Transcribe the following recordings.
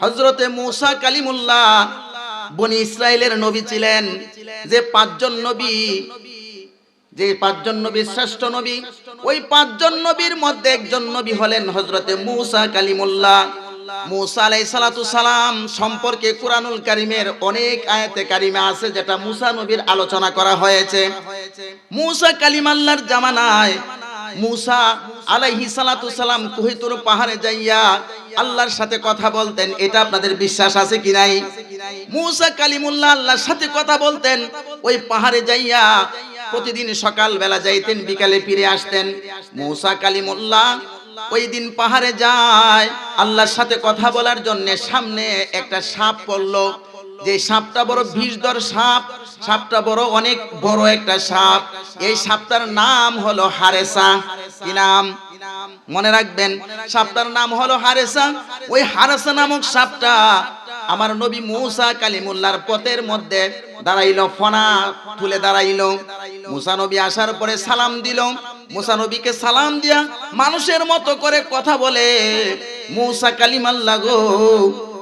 হযরতে মূসা কালিমুল্লাহ বনি ইসরায়েলের নবী ছিলেন, যে পাঁচজন নবী, যে পাঁচজন নবীর শ্রেষ্ঠ নবী, ওই পাঁচজন নবীর মধ্যে একজন নবী হলেন হজরতে মূসা কালিমুল্লাহ। সালাম সম্পর্কে কুরআনুল কারীমের অনেক আয়াতে কারিমে আছে, যেটা মুসা নবীর আলোচনা করা হয়েছে। মুসা কালিমাল্লাহর জামানায় মুসা আলাইহি সালাতু সালাম কুহিতুর পাহাড়ে যাইয়া আল্লাহর সাথে কথা বলতেন, এটা আপনাদের বিশ্বাস আছে কি নাই? মুসা কালিমুল্লাহ আল্লাহর সাথে কথা বলতেন, ওই পাহাড়ে যাইয়া প্রতিদিন সকাল বেলা যাইতেন, বিকালে ফিরে আসতেন। মুসা কালিমুল্লাহ ওই দিন পাহাড়ে যায়, আল্লাহর সাথে কথা বলার জন্য সামনে একটা সাপ পড়ল যে সাপটা বড় বিষধর সাপ, সাপটা বড় অনেক বড় একটা সাপ। এই সাপটার নাম হলো হারেসা। কি নাম? মনে রাখবেন, সাপটার নাম হলো হারেসা। ওই হারেসা নামক সাপটা আমার নবী মুসা কালিমুল্লার পথের মধ্যে দাঁড়াইলো, ফনা তুলে দাঁড়াইলো। মুসা নবী আসার পরে সালাম দিল। মুসা নবীকে সালাম দিয়া মানুষের মতো করে কথা বলে, মুসা কালিমাল্লা গো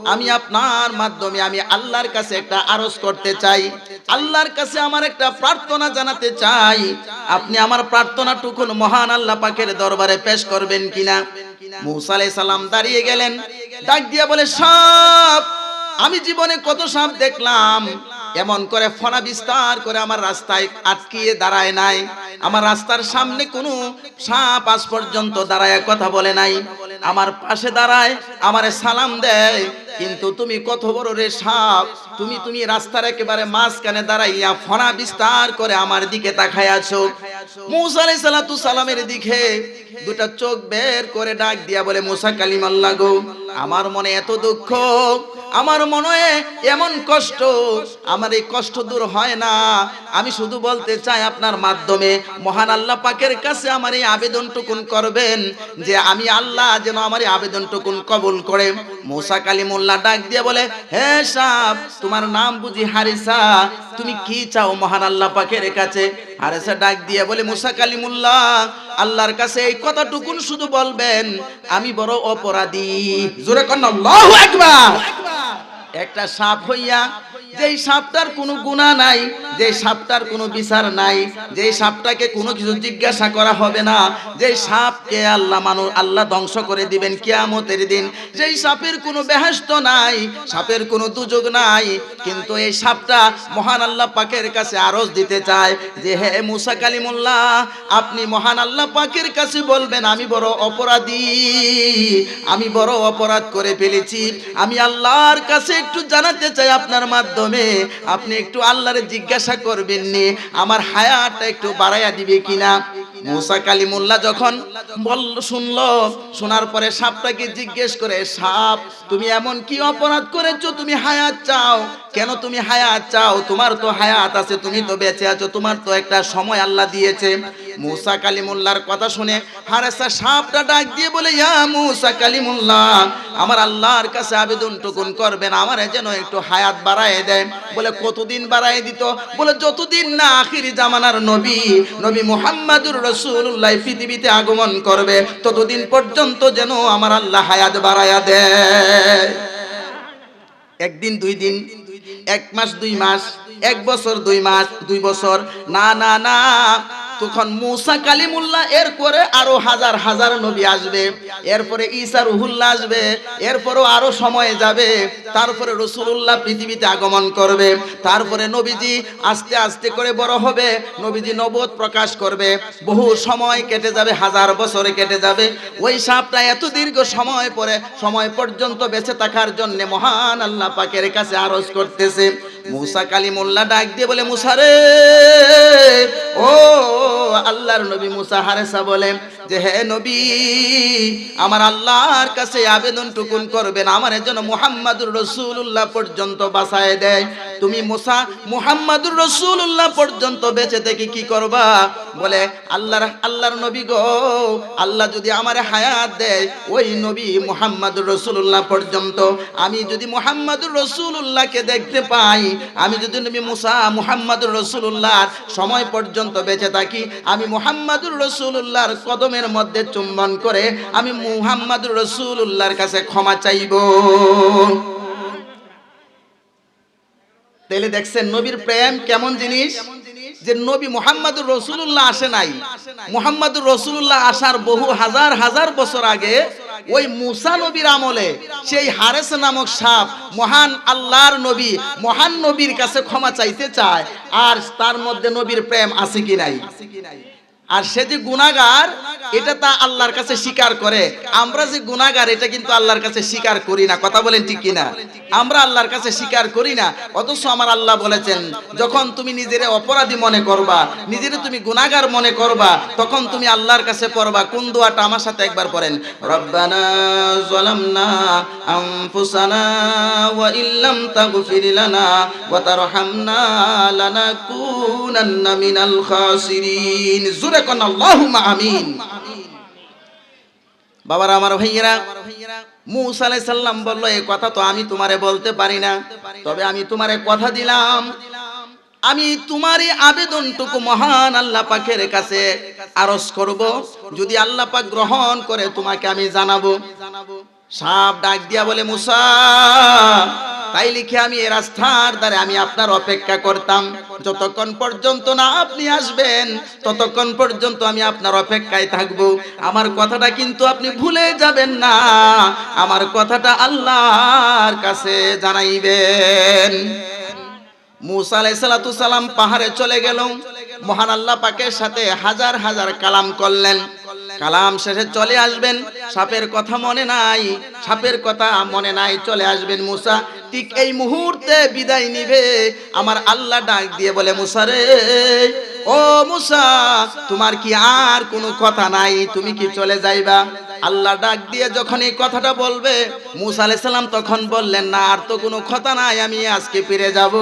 আমি আপনার মাধ্যমে আমি আল্লাহর কাছে একটা আরজ করতে চাই। আল্লাহর কাছে আমার একটা প্রার্থনা জানাতে চাই। আপনি আমার প্রার্থনাটুকুন মহান আল্লাহ পাকের দরবারে পেশ করবেন কিনা? মুসা সালাম দাঁড়িয়ে গেলেন। ডাক দিয়া বলে, সব, আমি জীবনে কত সাপ দেখলাম। এমন করে ফনা বিস্তার করে আমার রাস্তায় আটকিয়ে দাঁড়ায় নাই। আমার রাস্তার সামনে কোনো সাপ আজ পর্যন্ত দাঁড়ায় কথা বলে নাই। আমার পাশে দাঁড়ায়, আমারে সালাম দেয়। কিন্তু তুমি কত বড় রে সাপ তুমি তুমি রাস্তার একেবারে মাঝখানে দাঁড়াইয়া ফনা বিস্তার করে আমার দিকে তাকায় আছো মুসা আলাইহিস সালাতু সালামের দিকে দুটা চোখ বের করে ডাক দিয়া বলে, মুসা কালিমাল্লাহ গো। আমার মনে এত দুঃখ, আমার মনে এমন কষ্ট, আমার এই কষ্ট দূর হয় না। আমি শুধু বলতে চাই আপনার মাধ্যমে, মহান আল্লাহ পাকের কাছে আমার এই আবেদনটুকুন করবেন যে আমি আল্লাহ যেন আমার এই আবেদনটুকুন কবুল করে। মোসা কালিমুল্লাহ ডাক দিয়ে বলে, হে সাপ তোমার নাম বুঝি হারিসা, তুমি কি চাও মহান আল্লাহ পাকের কাছে? হারিসা ডাক দিয়ে বলে, মুসা কালিমুল্লাহ, আল্লাহর কাছে এই কথাটুকুন শুধু বলবেন, আমি বড় অপরাধী। জোরে কন্যা একটা সাপ হইয়া যেই সাপটার কোনো গুণা নাই যে সাপটার কোনো বিচার নাই যে সাপটাকে কোনো কিছু জিজ্ঞাসা করা হবে না যে সাপকে আল্লাহ মানুষ আল্লাহ ধ্বংস করে দিবেন কিয়ামতের দিন, যেই সাপের কোনো বেহেস্ত নাই, সাপের কোনো দুযোগ নাই, কিন্তু এই সাপটা মহান আল্লাহ পাকের কাছে আরজ দিতে চায় যে, হে মুসা কালিমুল্লাহ, আপনি মহান আল্লাহ পাকের কাছে বলবেন, আমি বড় অপরাধী, আমি বড় অপরাধ করে ফেলেছি, আমি আল্লাহর কাছে একটু জানাতে চাই আপনার মাধ্যমে। আপনি একটু আল্লাহরে জিজ্ঞাসা করবেন নি, আমার হায়াতটা একটু বাড়াইয়া দিবে কিনা? মুসা কালিমুল্লাহ যখন বল, শুনল, শোনার পরে সাপটাকে জিজ্ঞেস করে, সাপ, তুমি এমন কি অপরাধ করেছ? তুমি হায়াত চাও? কেন তুমি হায়াত চাও? তোমার তো হায়াত আছে, তুমি তো বেঁচে আছো, তোমার তো একটা সময় আল্লাহ দিয়েছে। মুসা কালিমুল্লাহর কথা শুনে হারেসা সাপটা ডাক দিয়ে বলে, ইয়া মুসা কালিমুল্লাহ, আমার আল্লাহর কাছে আবেদন টুকুন করবেন, আমার যেন একটু হায়াত বাড়ায় দেয় বলে, কতদিন বাড়ায় দিত? বলে, যতদিন না আখিরি জামানার নবী নবী মুহাম্মাদুর রসুল্লাহ পৃথিবীতে আগমন করবে, ততদিন পর্যন্ত যেন আমার আল্লাহ হায়াত বাড়ায়া দেয়। একদিন, দুই দিন, এক মাস, দুই মাস, এক বছর, দুই মাস, দুই বছর, না না না তখন মুসা কালিমুল্লাহ এর এরপরে আরও হাজার হাজার নবী আসবে। এরপরে ঈসা রুহুল্লাহ আসবে। এরপরও আরও সময় যাবে। তারপরে রসুল্লাহ পৃথিবীতে আগমন করবে। তারপরে নবীজি আস্তে আস্তে করে বড় হবে। নবীজি নবদ প্রকাশ করবে। বহু সময় কেটে যাবে, হাজার বছরে কেটে যাবে। ওই সাপটা এত দীর্ঘ সময় পরে, সময় পর্যন্ত বেঁচে থাকার জন্য মহান আল্লাহ পাকের কাছে আরজ করতেছে। মুসা কালিমুল্লাহ ডাক দিয়ে বলে মুসা রে ও আল্লাহর নবী মুসা হারেসা যে হে নবী, আমার আল্লাহর কাছে আবেদন টুকুন করবেন, আমার জন্য মুহাম্মাদুর রসুল্লাহ পর্যন্ত বাসায় দেয়। তুমি মুসা, মুহাম্মাদুর রসুল্লাহ পর্যন্ত বেঁচে থেকে কি করবা? বলে, আল্লাহর আল্লাহর নবী গো, আল্লাহ যদি আমার হায়াত দেয়, ওই নবী মুহাম্মাদুর রসুল্লাহ পর্যন্ত। আমি যদি মুহাম্মাদুর রসুল্লাহকে দেখতে পাই, আমি যদি নবী মুসা, মুহাম্মাদুর রসুল্লাহর সময় পর্যন্ত বেঁচে থাকি, আমি মুহাম্মাদুর রসুল্লাহর কদমের মধ্যে চুম্বন করে আমি মুহাম্মাদুর রসুল্লাহর কাছে ক্ষমা চাইব। তাহলে দেখছেন নবীর প্রেম কেমন জিনিস? যে নবী মোহাম্মদুর রসুল্লাহ আসে নাই। মোহাম্মদুর রসুল্লাহ আসার বহু হাজার হাজার বছর আগে ওই মুসা নবীর আমলে সেই হারেস নামক সাপ মহান আল্লাহর নবী, মহান নবীর কাছে ক্ষমা চাইতে চায়। আর তার মধ্যে নবীর প্রেম আছে কি নাই? আর সে যে গুনাগার এটা তা আল্লাহর কাছে স্বীকার করে। আমরা যে গুনাগার এটা কিন্তু আল্লাহর কাছে স্বীকার করি না। কথা বলেন ঠিক কিনা? আমরা আল্লাহর কাছে স্বীকার করি না। অথচ আমার আল্লাহ বলেছেন, যখন তুমি নিজেরে অপরাধী মনে করবা, নিজেরে তুমি গুনাগার মনে করবা, তখন তুমি আল্লাহর কাছে পড়বা। কোন দোয়াটা আমার সাথে একবার পড়েন? রব্বানা যালামনা আনফুসানা ওয়া ইল্লাম তাগফির লানা ওয়া তারহামনা লানাকুনান্না মিনাল খাসিরিন। বাবার, আমার ভাইয়েরা, মুসা আলাইহিস সালাম বলল এই কথা তো আমি তোমারে বলতে পারি না। তবে আমি তোমারে কথা দিলাম। আমি তোমারই আবেদনটুকু মহান আল্লাহ পাকের কাছে আরজ করব। যদি আল্লাহ পাক গ্রহণ করে, তোমাকে আমি জানাব। সাপ ডাক দিয়া বলে, মুসা তাই লিখে আমি এই রাস্তার দ্বারে আমি আপনার অপেক্ষা করতাম। যতক্ষণ পর্যন্ত না আপনি আসবেন, ততক্ষণ পর্যন্ত আমি আপনার অপেক্ষায় থাকব। আমার কথাটা কিন্তু আপনি ভুলে যাবেন না। আমার কথাটা আল্লাহর কাছে জানাইবেন। মুসা আলাইহিসসালাতু সালাম পাহাড়ে চলে গেল। মহান আল্লাহ পাকের সাথে হাজার হাজার কালাম করলেন। কালাম শেষে চলে আসবেন। সাপের কথা মনে নাই, সাপের কথা মনে নাই, চলে আসবেন মুসা। ঠিক এই মুহূর্তে বিদায় নিবে, আমার আল্লাহ ডাক দিয়ে বলে, মুসা রে, ও মুসা, তোমার কি আর কোনো কথা নাই? তুমি কি চলে যাইবা? আল্লাহ ডাক দিয়ে যখন এই কথাটা বলবে, মুসা আলাইহিস সালাম তখন বললেন, না, আর তো কোনো কথা নাই, আমি আজকে ফিরে যাব।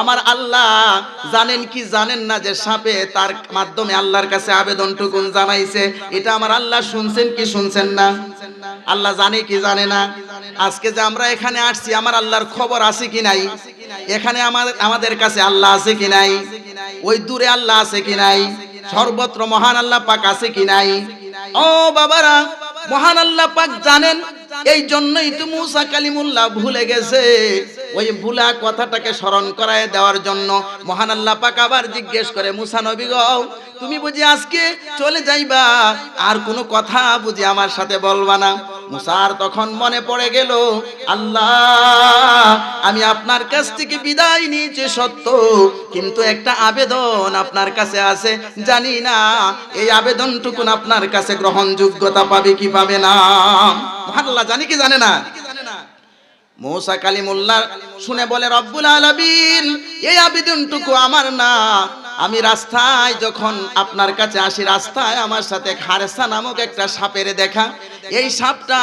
আমার আল্লাহ জানেন কি জানেন না যে সাপে তার মাধ্যমে আল্লাহর কাছে আবেদনটুকুন জানাইছে। এটা আমার আল্লাহ শুনছেন কি শুনছেন না? আল্লাহ জানে কি জানে না? আজকে যে আমরা এখানে আসছি, আমার আল্লাহর খবর আছে কি নাই? এখানে আমাদের আমাদের কাছে আল্লাহ আছে কি নাই? ওই দূরে আল্লাহ আছে কি নাই? সর্বত্র মহান আল্লাহ পাক আছে কি নাই? ও বাবারা, মহান আল্লাহ পাক জানেন এই জন্যই তো মুসা কালিমুল্লাহ ভুলে গেছে। ওই ভুলা কথাটাকে স্মরণ করায় দেওয়ার জন্য মহান আল্লাহ পাক আবার জিজ্ঞেস করে, মুসা নবী গো, তুমি বুঝি আজকে চলে যাইবা? আর কোনো কথা বুঝি আমার সাথে বলবা না? মুসার তখন মনে পড়ে গেল, আল্লাহ, আমি আপনার কাছ থেকে বিদায় নিয়েছি, সত্য। কিন্তু একটা আবেদন আপনার কাছে আছে। জানি না, এই আবেদনটুকুন আপনার কাছে গ্রহণযোগ্যতা পাবে কি পাবে না। মহান আল্লাহ জানি কি জানে না? মৌসা কালিমুল্লাহ শুনে বলে, রব্বুল আলামিন, এই আবেদনটুকু আমার না। আমি রাস্তায় যখন আপনার কাছে আসি, রাস্তায় আমার সাথে খারেসা নামক একটা সাপের দেখা। এই সাপটা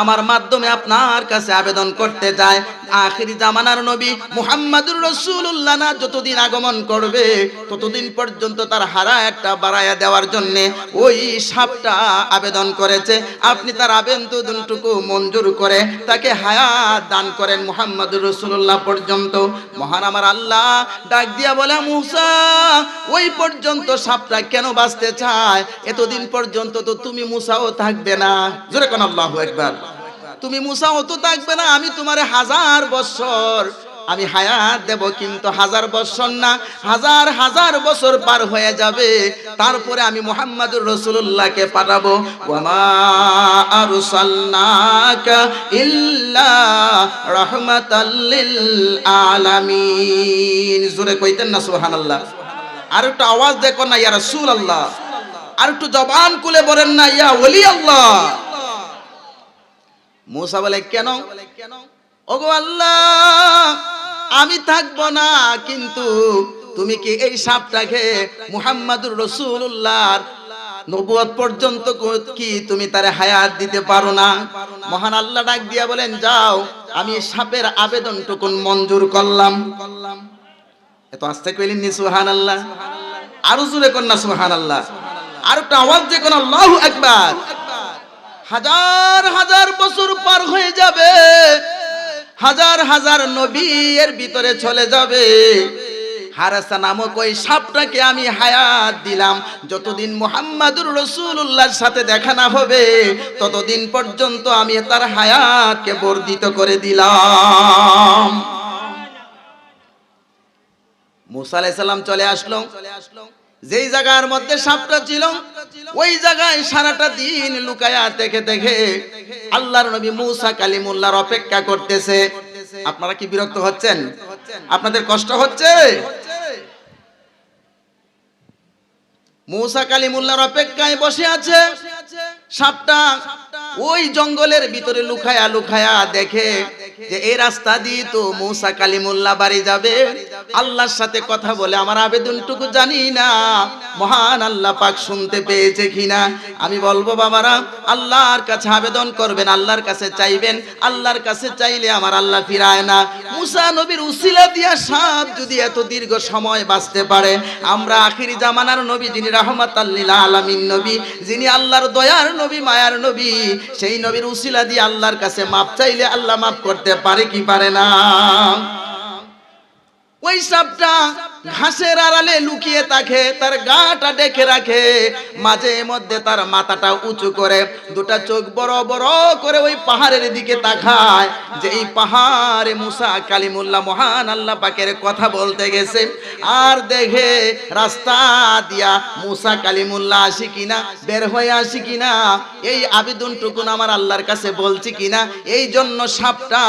আমার মাধ্যমে আপনার কাছে আবেদন করতে যায়। আখিরি জামানার নবী মুহাম্মাদুর রসুল্লাহ না যতদিন আগমন করবে, ততদিন পর্যন্ত তার হারা একটা বাড়াইয়া দেওয়ার জন্য ওই সাপটা আবেদন করেছে। আপনি তার আবেদনটুকু মঞ্জুর করে তাকে হায়াত দান করেন মুহাম্মাদুর রসুল্লাহ পর্যন্ত। মহান আমার আল্লাহ ডাক দিয়া বলে, মুসা, ওই পর্যন্ত সাপটা কেন বাঁচতে চায়? এতদিন পর্যন্ত তো তুমি মুসাও থাকবে না। জোরে কোন আল্লাহু একবার তুমি মুসাও তো থাকবে না, আমি তোমারে হাজার বছর, আমি হায়াত দেব কিন্তু হাজার বছর না, হাজার হাজার বছর পার হয়ে যাবে, তারপরে আমি মোহাম্মদুর রসুল্লাহকে পাঠাবো। জোরে কইতেন না সুবহানাল্লাহ। আর একটা আওয়াজ দেখো না ইয়ার ইয়া রাসূলুল্লাহ। আর একটু জবান খুলে বলেন না, ইয়া ওলি আল্লাহ। মুসা বলে, কেন? ওগো আল্লাহ, আমি থাকব না, কিন্তু তুমি কি এই সাপটাকে মুহাম্মাদুর রসুল্লাহর নবুয়ত পর্যন্ত কি তুমি তারে হায়াত দিতে পারো না? মহান আল্লাহ ডাক দিয়া বলেন, যাও, আমি সাপের আবেদনটুকুন মঞ্জুর করলাম। এত আস্তে কইলেন নি সুহান আল্লাহ আরও জোরে কন্যা সুহান আল্লাহ আর একটা আওয়াজ যে কোন আল্লাহু আকবার। হাজার হাজার বছর পার হয়ে যাবে। হাজার হাজার নবী এর ভিতরে চলে যাবে। হারাসা নামক ওই সাপটাকে আমি হায়াত দিলাম। যতদিন মুহাম্মাদুর রসুল্লাহর সাথে দেখা না হবে, ততদিন পর্যন্ত আমি তার হায়াতকে বর্ধিত করে দিলাম। মুসা আলাইহিস সালাম চলে আসলো। যেই জায়গার মধ্যে সাপটা ছিল, ওই জায়গায় সারাটা দিন লুকায়া দেখে দেখে আল্লাহর নবী মুসা কালিমুল্লাহর অপেক্ষা করতেছে। আপনারা কি বিরক্ত হচ্ছেন? আপনাদের কষ্ট হচ্ছে? মুসা কালিমুল্লাহর অপেক্ষায় বসে আছে। সাপটা ওই জঙ্গলের ভিতরে লুকায়া লুকায়া দেখে যে এই রাস্তা দিয়ে তো মুসা কালিমুল্লাহ বাড়ি যাবে। আল্লাহর সাথে কথা বলে আমার আবেদনটুকু জানি না। মহান আল্লাহ পাক শুনতে পেয়েছে কিনা। আমি বলব, বাবারা, আল্লাহর কাছে আবেদন করবেন, আল্লাহর কাছে চাইবেন, আল্লাহর কাছে চাইলে আমার আল্লাহ ফিরায় না। মুসা নবীর উসিলা দিয়া সাপ যদি এত দীর্ঘ সময় বাঁচতে পারে, আমরা আখিরি জামানার নবী যিনি রাহমাত আল্লিল আলামিন নবী, যিনি আল্লাহর দয়ার নবী, মায়ার নবী সেই নবীর উসিলা দিয়ে আল্লাহর কাছে মাপ চাইলে আল্লাহ মাফ করতে পারে কি পারে না? ওই সাপটা ঘাসের আড়ালে লুকিয়ে থাকে, তার গাটা ডেকে রাখে। মাঝে মধ্যে তার মাথাটা উঁচু করে, দুটা চোখ বড় বড় করে ওই পাহাড়ের দিকে তাকায়, যে এই পাহাড়ে মুসা কালিমুল্লাহ মহান আল্লাহ পাকের কথা বলতে গেছে। আর দেখে রাস্তা দিয়া মুসা কালিমুল্লাহ আসি কিনা, বের হয়ে আসি কিনা, এই আবেদনটুকুন আমার আল্লাহর কাছে বলছি কিনা, এই জন্য সাপটা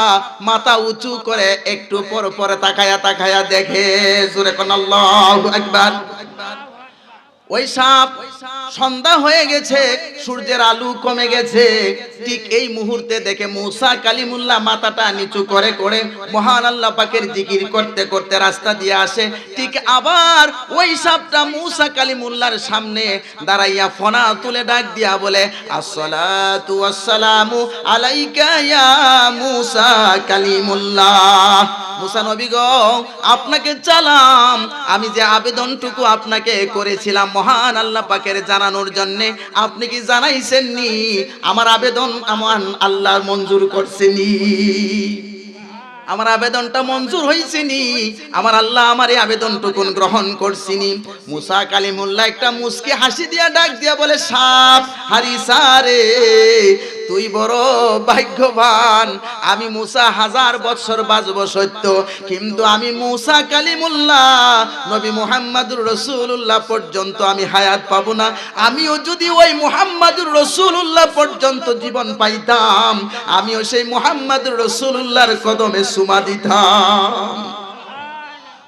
মাথা উঁচু করে একটু পর পরে তাকায়া তাকায়া দেখে, জোরে আকবার। ওই সাপ সন্ধ্যা হয়ে গেছে, সূর্যের আলু কমে গেছে। ঠিক এই মুহূর্তে দেখে মুসা কালিমুল্লাহ মাথাটা নিচু করে করে মহান আল্লাহ পাকের জিকির করতে করতে রাস্তা দিয়ে আসে। ঠিক আবার ওই সাপটা মুসা কালিমুল্লাহর সামনে দাঁড়াইয়া ফনা তুলে ডাক দিয়া বলে, আসসালাতু ওয়াসসালামু আলাইকা ইয়া মুসা কালিমুল্লাহ। মুসা নবী গো, আপনাকে চালাম। আমি যে আবেদনটুকু আপনাকে করেছিলাম মহান আল্লাহ পাকের জানানোর জন্য আপনি কি জানাইছেন নি আমার আবেদন আমার আল্লাহ মঞ্জুর করছেনি। আমার আবেদনটা মঞ্জুর হয়েছে নি আমার আল্লাহ আমার এই আবেদনটুকুন গ্রহণ করছিনি। মুসা কালিমুল্লাহ একটা মুসকে হাসি দিয়া ডাক দিয়া বলে, সাপ হারি সারে তুই বড় ভাগ্যবান। আমি মুসা হাজার বছর বাজব সত্য, কিন্তু আমি মুসা কালিমুল্লাহ, নবী মুহাম্মাদুর রসুল্লাহ পর্যন্ত আমি হায়াত পাবো না। আমিও যদি ওই মুহাম্মাদুর রসুল্লাহ পর্যন্ত জীবন পাইতাম, আমিও সেই মুহাম্মাদুর রসুল্লাহর কদমে সুমা দিতাম।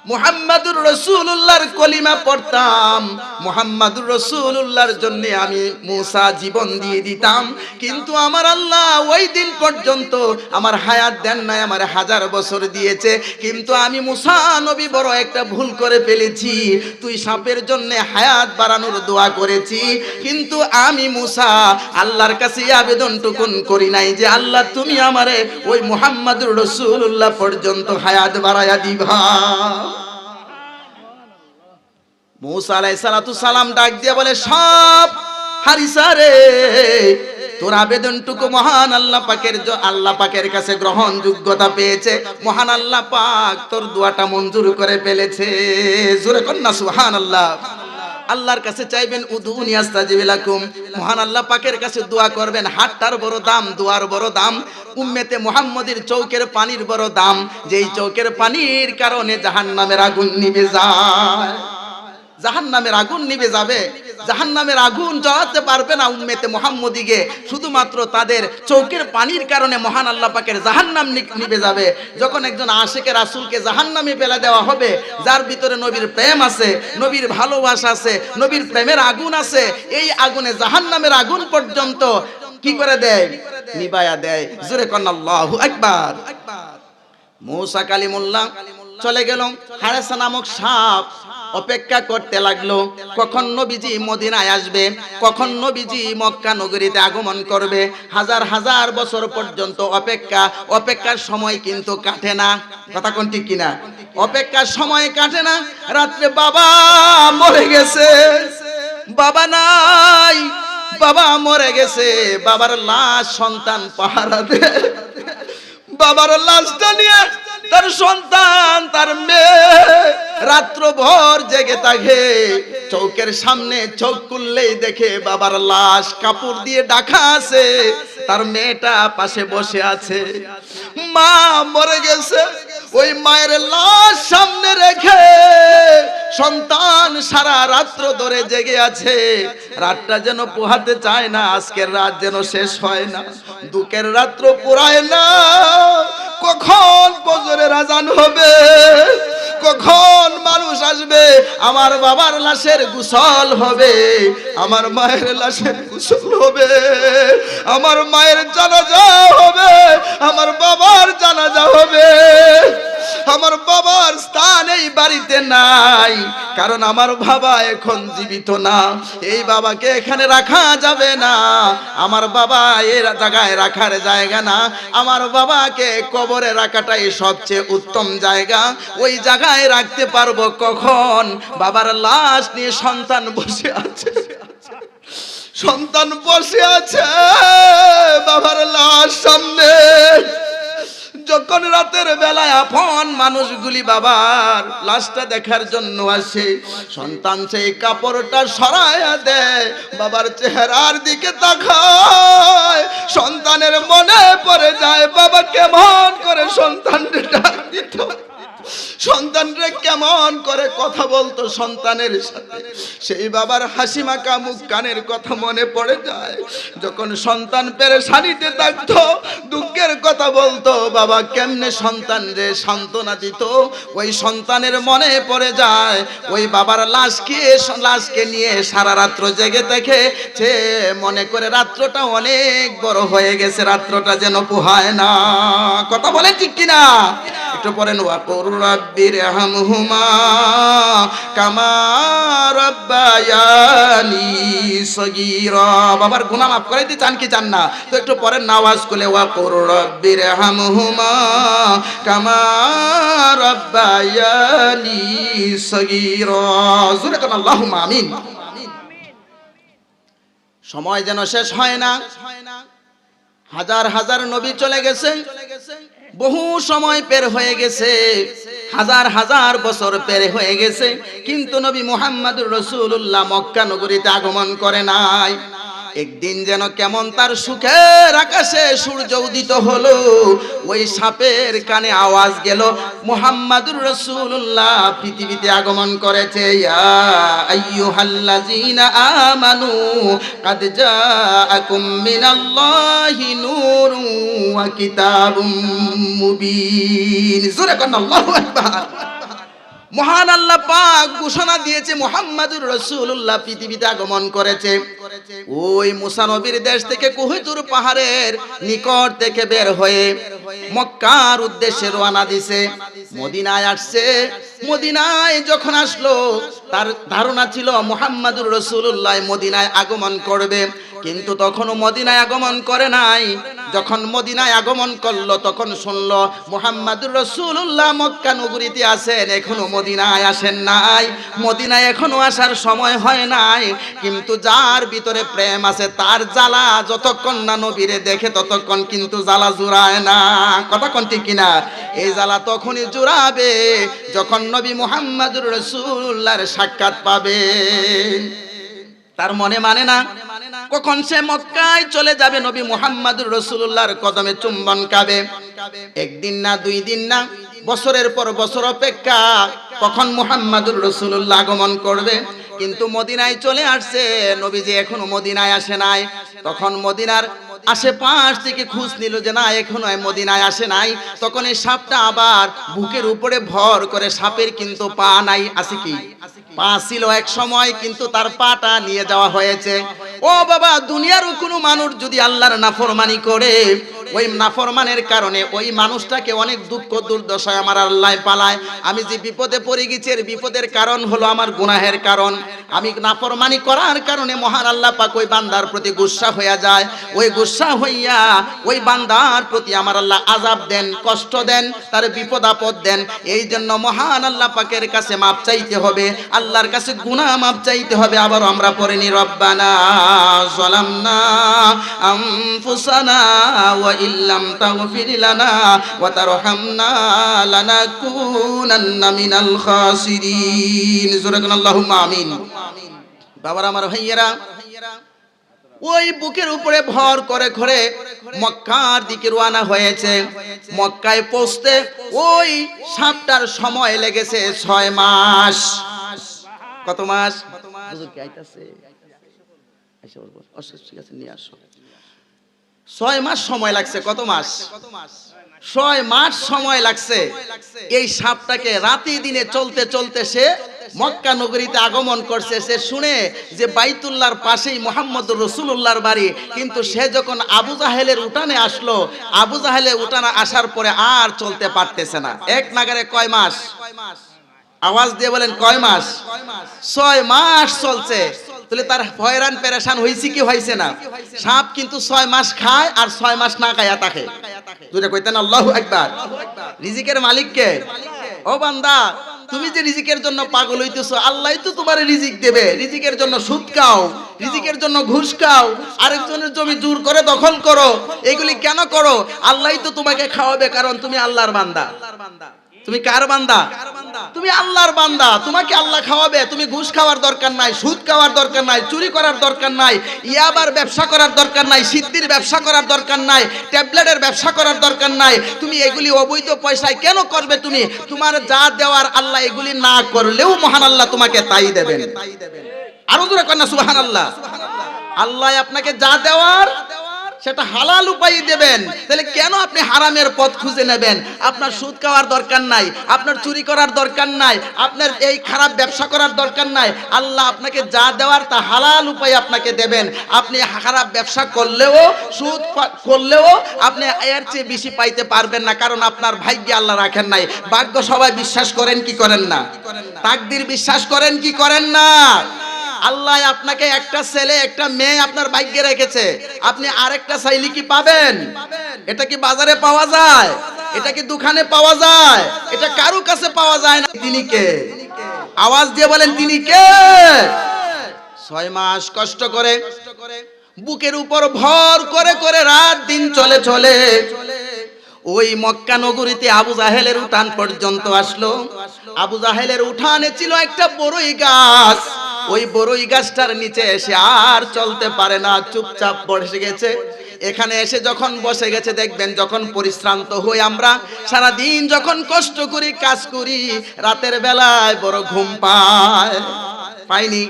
মুহাম্মাদুর রসুল্লাহর কলিমা পড়তাম। মুহাম্মাদুর রসুল্লাহর জন্য আমি মুসা জীবন দিয়ে দিতাম। কিন্তু আমার আল্লাহ ওই দিন পর্যন্ত আমার হায়াত দেন নাই, আমার হাজার বছর দিয়েছে। কিন্তু আমি মুসা নবী বড় একটা ভুল করে ফেলেছি। তুই সাপের জন্য হায়াত বাড়ানোর দোয়া করেছি। কিন্তু আমি মুসা আল্লাহর কাছে এই আবেদনটুকুন করি নাই যে, আল্লাহ, তুমি আমারে ওই মুহাম্মাদুর রসুল্লাহ পর্যন্ত হায়াত বাড়ায়া দিবা। সালাম ডাক দিয়ে বলে সব হারিসা রে, তোর আবেদনটুকু মহান আল্লাহ পাকের আল্লাহ পাকের কাছে গ্রহণযোগ্যতা পেয়েছে। মহান আল্লাহ পাক তোর দোয়াটা মঞ্জুর করে ফেলেছে। জোরে কন্যা সুহান আল্লাহ আল্লাহর কাছে চাইবেন উদুনি আস্তাজিবিলাকুম মহান আল্লাহ পাকের কাছে দোয়া করবেন, হাটটার বড় দাম, দোয়ার বড় দাম, উম্মেতে মুহাম্মদের চৌকের পানির বড় দাম, যেই চৌকের পানির কারণে জাহান্নামের আগুন নিভে যায়। জাহান নামের আগুন নিভে যাবে। জাহান নামের আগুন জ্বলাতে পারবে না উম্মেতে মোহাম্মদিকে। শুধুমাত্র তাদের চৌকের পানির কারণে মহান আল্লাহ পাকের জাহান নাম নিভে যাবে। যখন একজন আশেকের রাসূলকে জাহান নামে ফেলে দেওয়া হবে, যার ভিতরে নবীর প্রেম আছে, নবীর ভালোবাসা আছে, নবীর প্রেমের আগুন আছে, এই আগুনে জাহান নামের আগুন পর্যন্ত কি করে দেয়? নিবায়া দেয়। জোরে কন্যা আল্লাহু আকবার। মৌসা কালিমুল্লাহ চলে গেল হারেসা নামক সাপ। অপেক্ষা করতে লাগল। কখন নবীজি মদিনায় আসবে? কখন নবীজি মক্কা নগরীতে আগমন করবে? হাজার হাজার বছর পর্যন্ত অপেক্ষা। অপেক্ষার সময় কিন্তু কাটে না। কথা কোন ঠিক কিনা? অপেক্ষার সময় কাটে না। রাত্রে বাবা মরে গেছে। বাবা নাই। বাবা মরে গেছে। বাবার লাশ সন্তান পাহারা বাবার লাশটা নিয়ে তার সন্তান, তার মেয়ে রাত্রভর জেগে থাকে। চৌকের সামনে চোখ খুললেই দেখে বাবার লাশ কাপড় দিয়ে ডাকা আছে। তার মেয়েটা পাশে বসে আছে। মা মরে গেছে। ওই মায়ের লাশ সামনে রেখে সন্তান সারা রাত্র ধরে জেগে আছে। রাতটা যেন পোহাতে চায় না, আজকের রাত যেন শেষ হয় না। দুঃখের রাত্র পুরায় না। কখন বজরের আজান হবে? কখন মানুষ আসবে? আমার বাবার লাশের গুসল হবে, আমার মায়ের লাশের গুসল হবে, আমার মায়ের জানাজা হবে, আমার বাবার জানাজা হবে। আমার বাবার স্থান এই বাড়িতে নাই, কারণ আমার বাবা এখন জীবিত না। এই বাবাকে এখানে রাখা যাবে না, আমার বাবা এই জায়গায় রাখার জায়গা না। আমার বাবাকে কবরে রাখাটাই সবচেয়ে উত্তম জায়গা। ওই জায়গায় রাখতে পারব কখন? বাবার লাশ নিয়ে সন্তান বসে আছে। সন্তান বসে আছে, বাবার লাশ সামনে। যখন রাতের বেলায় আপন মানুষগুলি বাবার লাশটা দেখার জন্য আসে, সন্তান সেই কাপড়টা সরায়া দেয়, বাবার চেহারার দিকে তাকায়। সন্তানের মনে পড়ে যায়, বাবা কেমন করে সন্তানটা দিত। সন্তানরে কেমন করে কথা বলতো সন্তানের সাথে? সেই বাবার হাসি মাখা মুখ কানের কথা মনে পড়ে যায়। যখন সন্তান পেরেশানিতে থাকতো, দুঃখের কথা বলতো, বাবা কেমনে সন্তান রে সান্ত্বনা দিত? ওই সন্তানের মনে পড়ে যায়, ওই বাবার লাশকে লাশকে নিয়ে সারা রাত্র জেগে দেখে সে মনে করে রাত্রটা অনেক বড় হয়ে গেছে, রাত্রটা যেন পোহায় না। কথা বলে ঠিক কিনা? পরেন ওয়াকুর রাব্বির হামহুমা কামা রাব্বায়ানি সগীরা। বাবার গুনাহ মাফ করে দিতে চান কি চান না? তো একটু পরের নাওয়াজ খুলে, ওয়াকুর রাব্বির হামহুমা কামা রাব্বায়ানি সগীরা। আল্লাহুম্মা আমিন। সময় যেন শেষ হয় না, হাজার হাজার নবী চলে গেছে বহু সময় পের হয়ে গেছে, হাজার হাজার বছর পের হয়ে গেছে, কিন্তু নবী মুহাম্মদুর রসুল্লাহ মক্কা নগরীতে আগমন করে নাই। একদিন যেন কেমন তার সুখের আকাশে সূর্য উদিত হলো, ওই সাপের কানে আওয়াজ গেল, মুহাম্মাদুর রাসূলুল্লাহ পৃথিবীতে আগমন করেছে আমানু কাদ জাআকুম মিনাল্লাহি নূরুন ওয়া কিতাবুম মুবিন। জোরে কোন আল্লাহু আকবার। মহান আল্লাহ পাক ঘোষণা দিয়েছে, মোহাম্মদুর রসুল্লাহ পৃথিবীতে আগমন করেছে। ওই মুসা নবীর দেশ থেকে কুহিতুর পাহাড়ের নিকট থেকে বের হয়ে মক্কার উদ্দেশ্যে রওনা দিছে। মদিনায় আসছে। মদিনায় যখন আসলো, তার ধারণা ছিল মোহাম্মদুর রসুল্লাহ মদিনায় আগমন করবে। কিন্তু তখনও মদিনায় আগমন করে নাই। যখন মদিনায় আগমন করল, তখন শুনলো, মোহাম্মদুর রসুল্লাহ মক্কা নগরীতে আসেন এখনও মদিনায় আসেন নাই। মদিনায় এখনও আসার সময় হয় নাই। কিন্তু যার ভিতরে প্রেম আছে, তার জ্বালা যতক্ষণ না নবীরে দেখে, ততক্ষণ কিন্তু জ্বালা জুড়ায় না। কতক্ষণ ঠিক কিনা? এই জ্বালা তখনই জুড়াবে যখন নবী মোহাম্মদুর রসুল্লাহর সাক্ষাৎ পাবে তার মনে মানে না? কখন সে মক্কায় চলে যাবে নবী মোহাম্মদুর রসুল্লাহর কদমে চুম্বন কাবে? একদিন না, দুই দিন না, বছরের পর বছর অপেক্ষা কখন মোহাম্মদুর রসুল্লাহ আগমন করবে? কিন্তু মদিনায় চলে আসছে, নবীজি এখনও মদিনায় আসে নাই। তখন মদিনার আশেপাশ থেকে খোঁজ নিল যে না, এখনও মদিনায় আসে নাই। তখন এই সাপটা আবার বুকের উপরে ভর করে সাপের কিন্তু পা নাই, আছে কি? পা ছিল এক সময়, কিন্তু তার পাটা নিয়ে যাওয়া হয়েছে। ও বাবা দুনিয়ারও কোনো মানুষ যদি আল্লাহর নাফরমানি করে, ওই নাফরমানের কারণে ওই মানুষটাকে অনেক দুঃখ, দুর্দশায় আমার আল্লাহ পালায়। আমি যে বিপদে পড়ে গেছি, এর বিপদের কারণ হলো আমার গুনাহের কারণ। আমি নাফরমানি করার কারণে মহান আল্লাহ পাক ওই বান্দার প্রতি গুসা হয়ে যায়। ওই গুসা হইয়া ওই বান্দার প্রতি আমার আল্লাহ আজাব দেন, কষ্ট দেন, তার বিপদ আপদ দেন। এই জন্য মহান আল্লাহ পাকের কাছে মাপ চাইতে হবে, আল্লাহর কাছে গুনাহ মাপ চাইতে হবে। আবার আমরা পড়ে নি রব্বানা যালামনা আনফুসানা ওয়া ইল্লাম তাগফির লানা ওয়া তারহামনা লানাকুনান্না মিনাল খাসিরিন। জোরে কোন, আল্লাহুম্মা আমিন। বাবার, আমার ভাইয়েরা ওই বুকের উপরে ভর করে করে মক্কার দিকে রওনা হয়েছে। মক্কায় পৌঁছতে ওই সাতটার সময় লেগেছে ছয় মাস। কত মাস? ছয় মাস সময় লাগছে, কত মাস? ছয় মাস সময় লাগছে। এই সাপটাকে রাতে দিনে চলতে চলতে সে মক্কা নগরীতে আগমন করছে, সে শুনে যে বাইতুল্লাহর পাশেই মোহাম্মদ রসুল্লাহর বাড়ি। কিন্তু সে যখন আবু জাহেলের উঠানে আসলো, আবু জাহেলের উঠানে আসার পরে আর চলতে পারতেছে না। এক নাগারে কয় মাস? আওয়াজ দিয়ে বলেন, কয় মাস? ছয় মাস চলছে। তাহলে তার হয়রান, পেরেশান হয়েছে কি হয়েছে না? সাপ কিন্তু ছয় মাস খায় আর ছয় মাস না খায় তাকে দুটা কইতেন, আল্লাহু একবার রিজিকের মালিক কে ও বান্দা তুমি যে রিজিকের জন্য পাগল হইতেছো, আল্লাহ তো তোমার রিজিক দেবে। রিজিকের জন্য সুদ খাও, রিজিকের জন্য ঘুষ খাও, আরেকজনের জমি জোর করে দখল করো, এগুলি কেন করো? আল্লাহই তো তোমাকে খাওয়াবে, কারণ তুমি আল্লাহর বান্দা। তুমি কার বান্দা? তুমি আল্লাহর বান্দা। তোমাকে আল্লাহ খাওয়াবে। তুমি ঘুষ খাওয়ার দরকার নাই, সুদ খাওয়ার দরকার নাই, চুরি করার দরকার নাই, ইয়াবার ব্যবসা করার দরকার নাই, সিদ্ধির ব্যবসা করার দরকার নাই, ট্যাবলেটের ব্যবসা করার দরকার নাই। তুমি এগুলি অবৈধ পয়সায় কেন করবে তুমি? তোমার যা দেওয়ার আল্লাহ এগুলি না করলেও মহান আল্লাহ তোমাকে তাই দেবেন। আরও দূরে কন্যা সুবাহান আল্লাহ আল্লাহ আপনাকে যা দেওয়ার সেটা হালাল উপায় দেবেন। তাহলে কেন আপনি হারামের পথ খুঁজে নেবেন? আপনার সুদ খাওয়ার দরকার নাই, আপনার চুরি করার দরকার নাই, আপনার এই খারাপ ব্যবসা করার দরকার নাই। আল্লাহ আপনাকে যা দেওয়ার তা হালাল উপায় আপনাকে দেবেন। আপনি খারাপ ব্যবসা করলেও, সুদ করলেও আপনি এর চেয়ে বেশি পাইতে পারবেন না, কারণ আপনার ভাগ্যে আল্লাহ রাখেন নাই। ভাগ্য সবাই বিশ্বাস করেন কি করেন না? তাকদির বিশ্বাস করেন কি করেন না? আল্লাহ আপনাকে একটা ছেলে, একটা মেয়ে আপনার ভাগ্যে রেখেছে। আপনি আরেকটা চাইলে কি পাবেন? এটা কি বাজারে পাওয়া যায়? এটা কি দোকানে পাওয়া যায়? এটা কারও কাছে পাওয়া যায় না। তিনি কে? আওয়াজ দিয়ে বলেন, তিনি কে? ছয় মাস কষ্ট করে, বুকের উপর ভর করে করে রাত দিন চলে চলে। ওই মক্কা নগরীতে আবু জাহেলের উঠান পর্যন্ত আসলো। আবু জাহেলের উঠানে ছিল একটা বড়ই গাছ। ওই বড়ই গাছটার নিচে এসে আর চলতে পারে না, চুপচাপ বসে গেছে। এখানে এসে যখন বসে গেছে, দেখবেন যখন পরিশ্রান্ত হই আমরা সারা দিন যখন কষ্ট করি, কাজ করি, রাতের বেলায় বড় ঘুম পায়। পাইনি?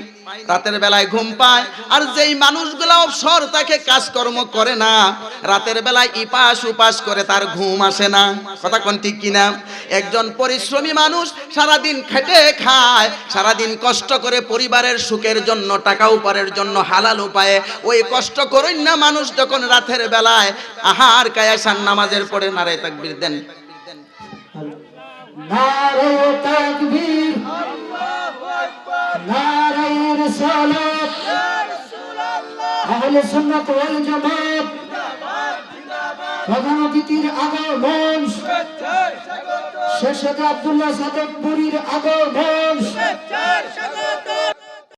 রাতের বেলায় ঘুম পায়, আর যেই মানুষগুলো অবসর তাকে কাজকর্ম করে না, রাতের বেলায় ইপাস উপাস করে তার ঘুম আসে না। কথা কোন ঠিক কিনা? একজন পরিশ্রমী মানুষ সারাদিন খেটে খায়, সারাদিন কষ্ট করে পরিবারের সুখের জন্য, টাকা উপারের জন্য, হালাল উপায়ে, ওই কষ্ট করুন না মানুষ যখন রাতের বেলায় আহার কায়াসান নামাজের পরে নারায় তাকবীর দেন। নারে তাকবীর। নারে রিসালাত আহলে সুন্নাত ওয়াল জামাত। প্রধান অতিথির আগমন। শেষে আব্দুল্লাহ সাদেক পুরীর আগমন।